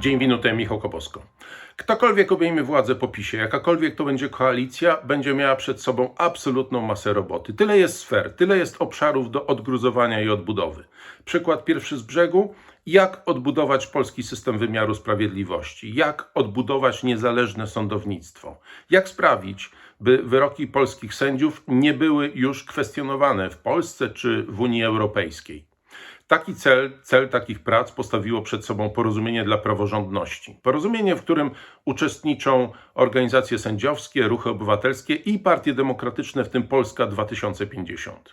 Dzień minuty, Michał Koposko. Ktokolwiek obejmie władzę po PiSie, jakakolwiek to będzie koalicja, będzie miała przed sobą absolutną masę roboty. Tyle jest sfer, tyle jest obszarów do odgruzowania i odbudowy. Przykład pierwszy z brzegu. Jak odbudować polski system wymiaru sprawiedliwości? Jak odbudować niezależne sądownictwo? Jak sprawić, by wyroki polskich sędziów nie były już kwestionowane w Polsce czy w Unii Europejskiej? Taki cel, cel takich prac postawiło przed sobą porozumienie dla praworządności. Porozumienie, w którym uczestniczą organizacje sędziowskie, ruchy obywatelskie i partie demokratyczne, w tym Polska 2050.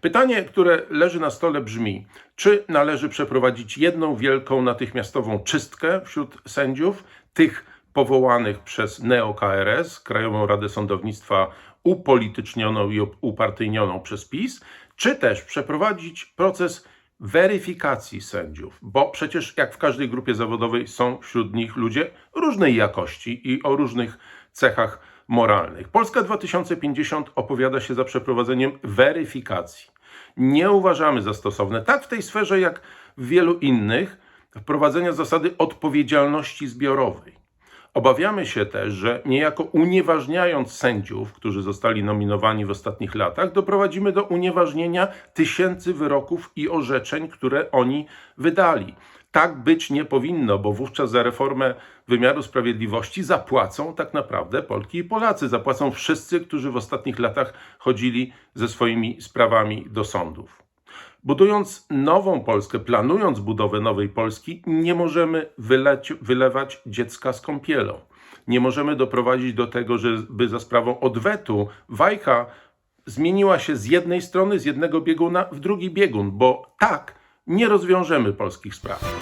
Pytanie, które leży na stole brzmi: czy należy przeprowadzić jedną wielką natychmiastową czystkę wśród sędziów, tych powołanych przez neo-KRS, Krajową Radę Sądownictwa upolitycznioną i upartyjnioną przez PiS, czy też przeprowadzić proces weryfikacji sędziów, bo przecież jak w każdej grupie zawodowej są wśród nich ludzie różnej jakości i o różnych cechach moralnych. Polska 2050 opowiada się za przeprowadzeniem weryfikacji. Nie uważamy za stosowne, tak w tej sferze jak w wielu innych, wprowadzenia zasady odpowiedzialności zbiorowej. Obawiamy się też, że niejako unieważniając sędziów, którzy zostali nominowani w ostatnich latach, doprowadzimy do unieważnienia tysięcy wyroków i orzeczeń, które oni wydali. Tak być nie powinno, bo wówczas za reformę wymiaru sprawiedliwości zapłacą tak naprawdę Polki i Polacy. Zapłacą wszyscy, którzy w ostatnich latach chodzili ze swoimi sprawami do sądów. Budując nową Polskę, planując budowę nowej Polski, nie możemy wyleć, wylewać dziecka z kąpielą. Nie możemy doprowadzić do tego, żeby za sprawą odwetu wajcha zmieniła się z jednej strony, z jednego bieguna w drugi biegun, bo tak nie rozwiążemy polskich spraw.